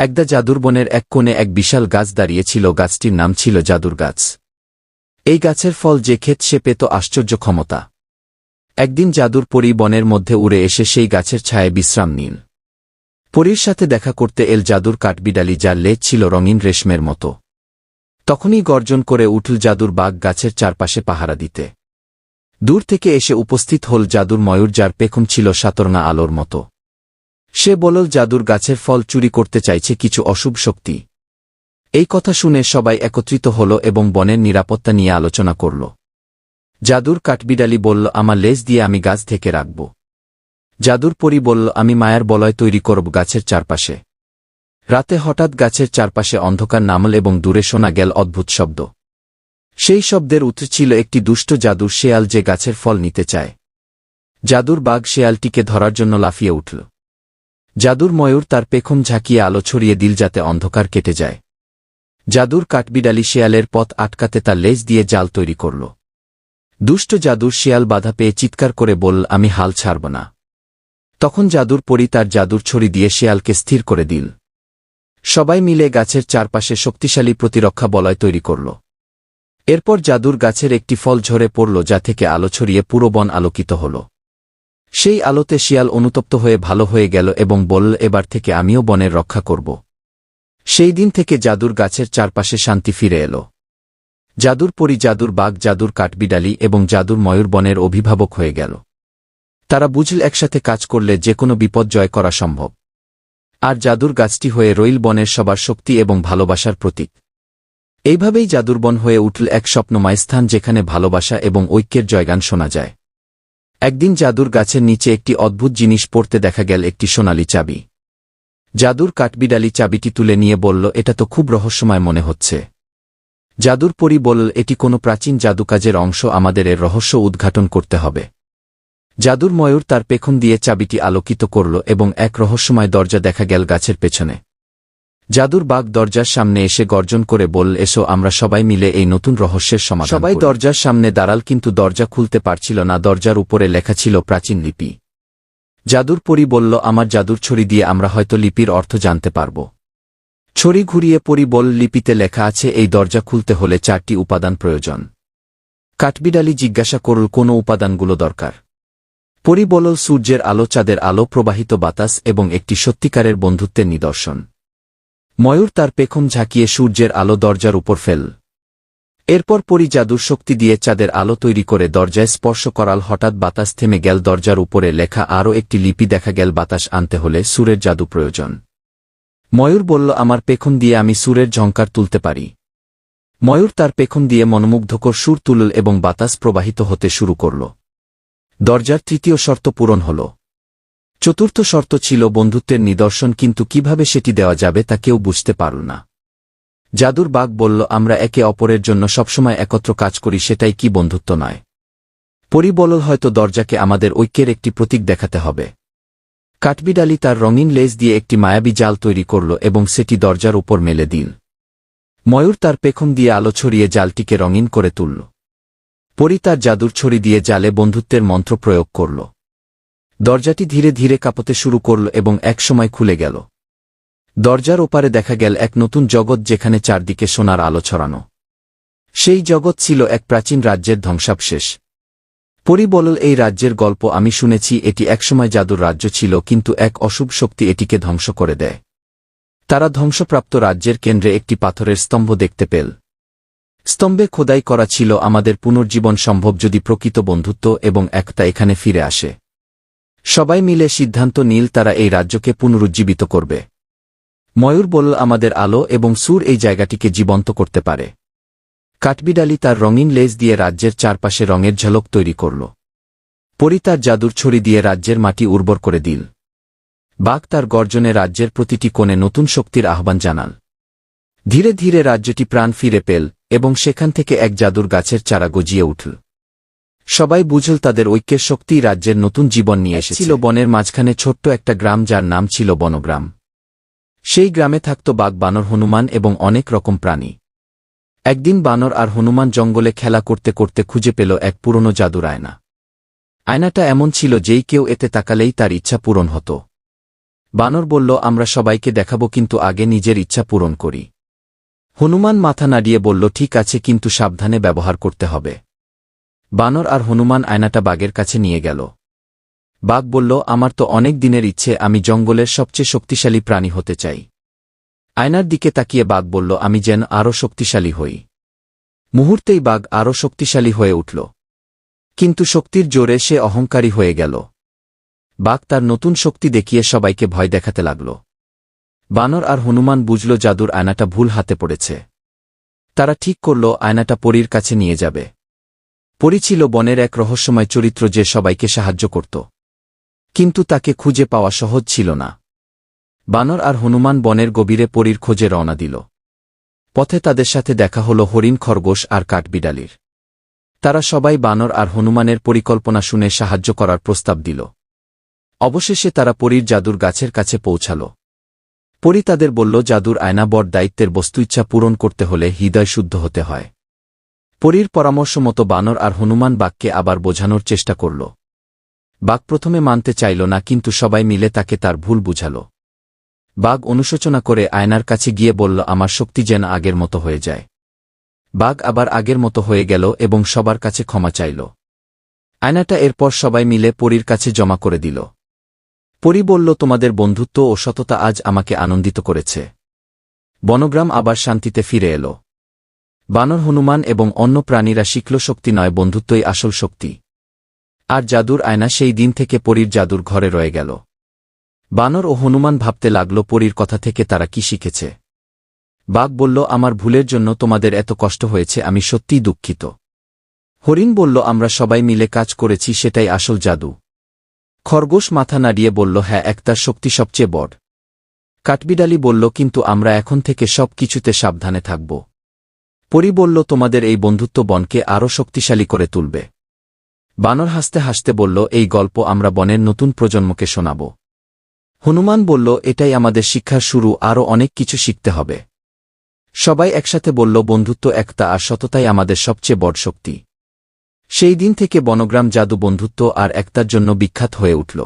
একদা জাদুর বনের এক কোণে এক বিশাল গাছ দাঁড়িয়েছিল গাছটির নাম ছিল জাদুর গাছ। এই গাছের ফল যে ক্ষেত সে পেত আশ্চর্য ক্ষমতা। একদিন জাদুর পরী বনের মধ্যে উড়ে এসে সেই গাছের ছায়ে বিশ্রাম নিন। পরীর সাথে দেখা করতে এল জাদুর কাঠবিড়ালি যার লেজ ছিল রঙিন রেশমের মতো। তখনই গর্জন করে উঠল জাদুর বাঘ গাছের চারপাশে পাহারা দিতে। দূর থেকে এসে উপস্থিত হল জাদুর ময়ূর যার পেখম ছিল সাতরঙা আলোর মতো। সে বলল, জাদুর গাছের ফল চুরি করতে চাইছে কিছু অশুভ শক্তি। এই কথা শুনে সবাই একত্রিত হল এবং বনের নিরাপত্তা নিয়ে আলোচনা করল। জাদুর কাঠবিড়ালি বলল, আমার লেজ দিয়ে আমি গাছ থেকে রাখব। জাদুর পরি বলল, আমি মায়ার বলয় তৈরি করব গাছের চারপাশে। রাতে হঠাৎ গাছের চারপাশে অন্ধকার নামল এবং দূরে শোনা গেল অদ্ভুত শব্দ। সেই শব্দের উত্তর ছিল একটি দুষ্ট জাদুর শেয়াল যে গাছের ফল নিতে চায়। জাদুর বাঘ শেয়ালটিকে ধরার জন্য লাফিয়ে উঠল। জাদুর ময়ূর তার পেখম ঝাঁকিয়ে আলো ছড়িয়ে দিল যাতে অন্ধকার কেটে যায়। জাদুর কাঠবিড়ালি শেয়ালের পথ আটকাতে তার লেজ দিয়ে জাল তৈরি করল। দুষ্ট জাদুর শেয়াল বাধা পেয়ে চিৎকার করে বলল, আমি হাল ছাড়ব না। তখন জাদুর পরি তার জাদুর ছড়ি দিয়ে শেয়ালকে স্থির করে দিল। সবাই মিলে গাছের চারপাশে শক্তিশালী প্রতিরক্ষা বলয় তৈরি করল। এরপর জাদুর গাছের একটি ফল ঝরে পড়ল যা থেকে আলো ছড়িয়ে পুরো বন আলোকিত হল। সেই আলোতে শিয়াল অনুতপ্ত হয়ে ভালো হয়ে গেল এবং বলল, এবার থেকে আমিও বনের রক্ষা করব। সেই দিন থেকে জাদুর গাছের চারপাশে শান্তি ফিরে এল। জাদুর পরি জাদুর বাঘ, জাদুর কাঠবিড়ালি এবং জাদুর ময়ূর বনের অভিভাবক হয়ে গেল। তারা বুঝল, একসাথে কাজ করলে যে কোনো বিপদ জয় করা সম্ভব। আর জাদুর গাছটি হয়ে রইল বনের সবার শক্তি এবং ভালোবাসার প্রতীক। এইভাবেই জাদুরবন হয়ে উঠল এক স্বপ্নময় স্থান যেখানে ভালোবাসা এবং ঐক্যের জয়গান শোনা যায়। একদিন জাদুর গাছের নিচে একটি অদ্ভুত জিনিস পড়তে দেখা গেল একটি সোনালি চাবি। জাদুর কাঠবিড়ালি চাবিটি তুলে নিয়ে বলল, এটা তো খুব রহস্যময় মনে হচ্ছে। জাদুর পরি বলল, এটি কোনো প্রাচীন জাদুকাজের অংশ, আমাদের এর রহস্য উদ্ঘাটন করতে হবে। জাদুর ময়ূর তার পেখন দিয়ে চাবিটি আলোকিত করল এবং এক রহস্যময় দরজা দেখা গেল গাছের পেছনে। জাদুর বাঘ দরজার সামনে এসে গর্জন করে বলল এসো আমরা সবাই মিলে এই নতুন রহস্যের সমাধান সবাই দরজার সামনে দাঁড়াল কিন্তু দরজা খুলতে পারছিল না। দরজার উপরে লেখা ছিল প্রাচীন লিপি। জাদুর পরি বলল আমার জাদুর ছড়ি দিয়ে আমরা হয়তো লিপির অর্থ জানতে পারব। ছড়ি ঘুরিয়ে পরি বল লিপিতে লেখা আছে এই দরজা খুলতে হলে চারটি উপাদান প্রয়োজন। কাঠবিড়ালি জিজ্ঞাসা করল কোন উপাদানগুলো দরকার? পরি বলল সূর্যের আলো চাঁদের আলো প্রবাহিত বাতাস এবং একটি সত্যিকারের বন্ধুত্বের নিদর্শন। ময়ূর তার পেখম ঝাঁকিয়ে সূর্যের আলো দরজার উপর ফেল। এরপর পরি জাদুর শক্তি দিয়ে চাঁদের আলো তৈরি করে দরজায় স্পর্শ করাল হঠাৎ বাতাস থেমে গেল দরজার উপরে লেখা আরও একটি লিপি দেখা গেল বাতাস আনতে হলে সুরের জাদু প্রয়োজন। ময়ূর বলল, আমার পেখম দিয়ে আমি সুরের ঝঙ্কার তুলতে পারি। ময়ূর তার পেখম দিয়ে মনোমুগ্ধকর সুর তুলল এবং বাতাস প্রবাহিত হতে শুরু করল। দরজার তৃতীয় শর্ত পূরণ হল। চতুর্থ শর্ত ছিল বন্ধুত্বের নিদর্শন, কিন্তু কীভাবে সেটি দেওয়া যাবে তা কেউ বুঝতে পারল না। জাদুর বাঘ বলল, আমরা একে অপরের জন্য সবসময় একত্র কাজ করি, সেটাই কি বন্ধুত্ব নয়। পরিবল হয়তো দরজাকে আমাদের ঐক্যের একটি প্রতীক দেখাতে হবে। কাঠবিড়ালি তার রঙিন লেজ দিয়ে একটি মায়াবী জাল তৈরি করল এবং সেটি দরজার উপর মেলে দিন ময়ূর তার পেখম দিয়ে আলো ছড়িয়ে জালটিকে রঙিন করে তুলল। পরি তার জাদুর ছড়ি দিয়ে জালে বন্ধুত্বের মন্ত্র প্রয়োগ করল। দরজাটি ধীরে ধীরে কাঁপতে শুরু করল এবং একসময় খুলে গেল। দরজার ওপারে দেখা গেল এক নতুন জগৎ যেখানে চারদিকে সোনার আলো ছড়ানো। সেই জগৎ ছিল এক প্রাচীন রাজ্যের ধ্বংসাবশেষ। পরিবলল এই রাজ্যের গল্প আমি শুনেছি, এটি একসময় জাদুর রাজ্য ছিল, কিন্তু এক অশুভ শক্তি এটিকে ধ্বংস করে দেয়। তারা ধ্বংসপ্রাপ্ত রাজ্যের কেন্দ্রে একটি পাথরের স্তম্ভ দেখতে পেল। স্তম্ভে খোদাই করা ছিল আমাদের পুনর্জীবন সম্ভব যদি প্রকৃত বন্ধুত্ব এবং একতা এখানে ফিরে আসে। সবাই মিলে সিদ্ধান্ত নীল তারা এই রাজ্যকে পুনরুজ্জীবিত করবে। ময়ূর বলল, আমাদের আলো এবং সুর এই জায়গাটিকে জীবন্ত করতে পারে। কাঠবিড়ালি তার রঙিন লেজ দিয়ে রাজ্যের চারপাশে রঙের ঝলক তৈরি করল। পরি তার জাদুর ছড়ি দিয়ে রাজ্যের মাটি উর্বর করে দিল। বাঘ তার গর্জনে রাজ্যের প্রতিটি কোণে নতুন শক্তির আহ্বান জানাল। ধীরে ধীরে রাজ্যটি প্রাণ ফিরে পেল এবং সেখান থেকে এক জাদুর গাছের চারা গজিয়ে উঠল। সবাই বুঝল তাদের ঐক্যের শক্তি রাজ্যের নতুন জীবন নিয়ে এসেছিল বনের মাঝখানে ছোট্ট একটা গ্রাম যার নাম ছিল বনগ্রাম। সেই গ্রামে থাকত বাঘ বানর হনুমান এবং অনেক রকম প্রাণী। একদিন বানর আর হনুমান জঙ্গলে খেলা করতে করতে খুঁজে পেল এক পুরনো জাদুর আয়না। আয়নাটা এমন ছিল যেই কেউ এতে তাকালেই তার ইচ্ছা পূরণ হতো। বানর বলল আমরা সবাইকে দেখাবো কিন্তু আগে নিজের ইচ্ছা পূরণ করি। হনুমান মাথা নাড়িয়ে বলল ঠিক আছে কিন্তু সাবধানে ব্যবহার করতে হবে। বানর আর হনুমান আয়নাটা বাঘের কাছে নিয়ে গেল। বাঘ বলল, আমার তো অনেক দিনের ইচ্ছে, আমি জঙ্গলের সবচেয়ে শক্তিশালী প্রাণী হতে চাই। আয়নার দিকে তাকিয়ে বাঘ বলল, আমি যেন আরও শক্তিশালী হই। মুহূর্তেই বাঘ আরও শক্তিশালী হয়ে উঠল। কিন্তু শক্তির জোরে সে অহংকারী হয়ে গেল। বাঘ তার নতুন শক্তি দেখিয়ে সবাইকে ভয় দেখাতে লাগল। বানর আর হনুমান বুঝল জাদুর আয়নাটা ভুল হাতে পড়েছে। তারা ঠিক করল, আয়নাটা পরীর কাছে নিয়ে যাবে। পরী ছিল বনের এক রহস্যময় চরিত্র যে সবাইকে সাহায্য করত। কিন্তু তাকে খুঁজে পাওয়া সহজ ছিল না। বানর আর হনুমান বনের গভীরে পরীর খোঁজে রওনা দিল। পথে তাদের সাথে দেখা হল হরিণ, খরগোশ আর কাঠবিড়ালির। তারা সবাই বানর আর হনুমানের পরিকল্পনা শুনে সাহায্য করার প্রস্তাব দিল। অবশেষে তারা পরীর জাদুর গাছের কাছে পৌঁছাল। পরী তাদের বলল, জাদুর আয়না বড় দায়িত্বের বস্তু ইচ্ছা পূরণ করতে হলে হৃদয় শুদ্ধ হতে হয়। পরীর পরামর্শ মতো বানর আর হনুমান বাঘকে আবার বোঝানোর চেষ্টা করল। বাঘ প্রথমে মানতে চাইল না, কিন্তু সবাই মিলে তাকে তার ভুল বুঝাল। বাঘ অনুশোচনা করে আয়নার কাছে গিয়ে বলল, আমার শক্তি যেন আগের মতো হয়ে যায়। বাঘ আবার আগের মতো হয়ে গেল এবং সবার কাছে ক্ষমা চাইল। আয়নাটা এরপর সবাই মিলে পরীর কাছে জমা করে দিল। পরী বলল, তোমাদের বন্ধুত্ব ও সততা আজ আমাকে আনন্দিত করেছে। বনগ্রাম আবার শান্তিতে ফিরে এল। বানর হনুমান এবং অন্য প্রাণীরা শিখল শক্তি নয়, বন্ধুত্বই আসল শক্তি। আর জাদুর আয়না সেই দিন থেকে পরীর জাদুর ঘরে রয়ে গেল। বানর ও হনুমান ভাবতে লাগল, পরীর কথা থেকে তারা কি শিখেছে? বাঘ বলল, আমার ভুলের জন্য তোমাদের এত কষ্ট হয়েছে, আমি সত্যিই দুঃখিত। হরিণ বলল, আমরা সবাই মিলে কাজ করেছি, সেটাই আসল জাদু। খরগোশ মাথা নাড়িয়ে বলল হ্যাঁ একটার শক্তি সবচেয়ে বড়। কাঠবিড়ালি বলল, কিন্তু আমরা এখন থেকে সব কিছুতে সাবধানে থাকব। পরি বলল, তোমাদের এই বন্ধুত্ব বনকে আরও শক্তিশালী করে তুলবে। বানর হাসতে হাসতে বলল, এই গল্প আমরা বনের নতুন প্রজন্মকে শোনাব। হনুমান বলল, এটাই আমাদের শিক্ষার শুরু, আরও অনেক কিছু শিখতে হবে। সবাই একসাথে বলল, বন্ধুত্ব একতা আর সততাই আমাদের সবচেয়ে বড় শক্তি। সেই দিন থেকে বনগ্রাম জাদু বন্ধুত্ব আর একতার জন্য বিখ্যাত হয়ে উঠল।